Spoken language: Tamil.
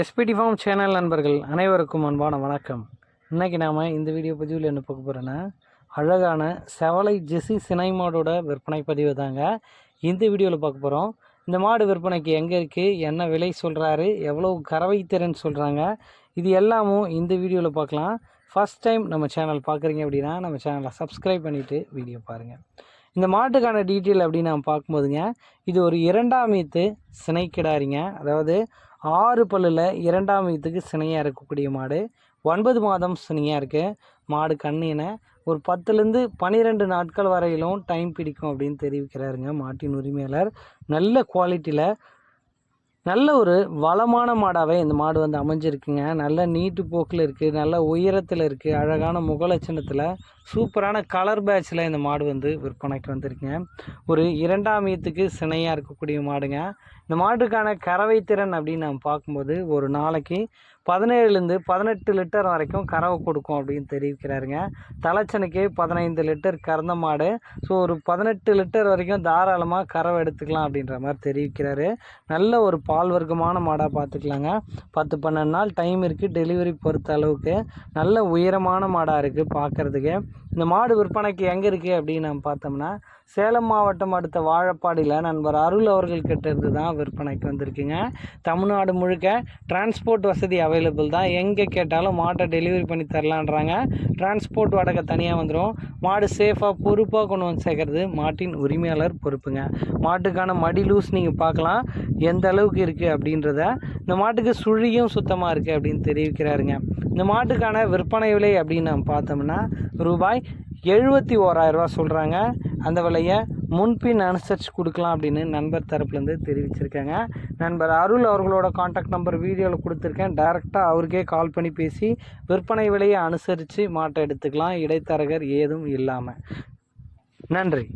எஸ்பிடி ஃபார்ம் சேனல் நண்பர்கள் அனைவருக்கும் அன்பான வணக்கம். இன்றைக்கி நாம் இந்த வீடியோ பதிவில் என்ன பார்க்க போகிறோன்னா அழகான செவலை ஜெசி சினை மாடோட விற்பனை பதிவு தாங்க. இந்த வீடியோவில் பார்க்க போகிறோம் இந்த மாடு விற்பனைக்கு எங்கே இருக்குது என்ன விலை சொல்கிறாரு எவ்வளோ கறவை திறன் சொல்கிறாங்க இது எல்லாமும் இந்த வீடியோவில் பார்க்கலாம். ஃபஸ்ட் டைம் நம்ம சேனல் பார்க்குறீங்க அப்படின்னா நம்ம சேனலை சப்ஸ்கிரைப் பண்ணிவிட்டு வீடியோ பாருங்கள் இந்த மாட்டுக்கான டீட்டெயில் அப்படின்னு நம்ம பார்க்கும்போதுங்க இது ஒரு இரண்டாம் ஈத்து சினை கிடாரிங்க. அதாவது ஆறு பல்லில் இரண்டாம் ஈத்துக்கு சினையாக இருக்கக்கூடிய மாடு ஒன்பது மாதம் சினையாக இருக்குது மாடு கண்ணினை ஒரு பத்துலேருந்து பன்னிரெண்டு நாட்கள் வரையிலும் டைம் பிடிக்கும் அப்படின்னு தெரிவிக்கிறாருங்க மாட்டின் உரிமையாளர். நல்ல குவாலிட்டியில் நல்ல ஒரு வளமான மாடாகவே இந்த மாடு வந்து அமைஞ்சிருக்குங்க. நல்ல நீட்டு போக்கில் இருக்குது நல்ல உயரத்தில் இருக்குது அழகான முகலட்சணத்தில் சூப்பரான கலர் பேட்சில் இந்த மாடு வந்து விற்பனைக்கு வந்திருக்குங்க. ஒரு இரண்டாம் ஈத்துக்கு சினையாக இருக்கக்கூடிய மாடுங்க. இந்த மாட்டுக்கான கறவை திறன் அப்படின்னு நம்ம பார்க்கும்போது ஒரு நாளைக்கு பதினேழுலேருந்து பதினெட்டு லிட்டர் வரைக்கும் கறவை கொடுக்கும் அப்படின்னு தெரிவிக்கிறாருங்க. தலைச்சனுக்கு பதினைந்து லிட்டர் கறந்த மாடு. ஸோ ஒரு பதினெட்டு லிட்டர் வரைக்கும் தாராளமாக கறவை எடுத்துக்கலாம் அப்படின்ற மாதிரி தெரிவிக்கிறாரு. நல்ல ஒரு பால் வர்க்கமான மாடாக பார்த்துக்கலாங்க. பத்து பன்னெண்டு நாள் டைம் இருக்குது டெலிவரி பொறுத்த அளவுக்கு. நல்ல உயரமான மாடாக இருக்குது பார்க்குறதுக்கு. இந்த மாடு விற்பனைக்கு எங்கே இருக்குது அப்படின்னு நம்ம பார்த்தோம்னா சேலம் மாவட்டம் அடுத்த வாழப்பாடியில் நண்பர் அருள் அவர்கள் கிட்ட இருந்து தான் விற்பனைக்கு வந்திருக்குங்க. தமிழ்நாடு முழுக்க டிரான்ஸ்போர்ட் வசதி அவைலபிள் தான். எங்கே கேட்டாலும் மாட்டை டெலிவரி பண்ணி தரலான்றாங்க. டிரான்ஸ்போர்ட் வாடகை தனியாக வந்துடும் மாடு சேஃபாக பொறுப்பாக கொண்டு வந்து சேர்க்கறது மாட்டின் உரிமையாளர் பொறுப்புங்க. மாட்டுக்கான மடி லூஸ் நீங்கள் பார்க்கலாம். எந்த அளவுக்கு இருக்குது அப்படின்றத. இந்த மாட்டுக்கு சுழியும் சுத்தமாக இருக்குது அப்படின்னு தெரிவிக்கிறாருங்க. இந்த மாட்டுக்கான விற்பனை விலை அப்படின்னு நம்ம பார்த்தோம்னா ரூபாய் எழுபத்தி ஓராயிரரூவா சொல்கிறாங்க அந்த விலையை முன்பின் அனுசரித்து கொடுக்கலாம் அப்படின்னு நண்பர் தரப்புலேருந்து தெரிவிச்சிருக்காங்க. நண்பர் அருள் அவர்களோட காண்டாக்ட் நம்பர் வீடியோவில் கொடுத்துருக்கேன். டைரெக்டாக அவருக்கே கால் பண்ணி பேசி விற்பனை விலையை அனுசரித்து மாட்டை எடுத்துக்கலாம். இடைத்தரகர் ஏதும் இல்லாமல் நன்றி.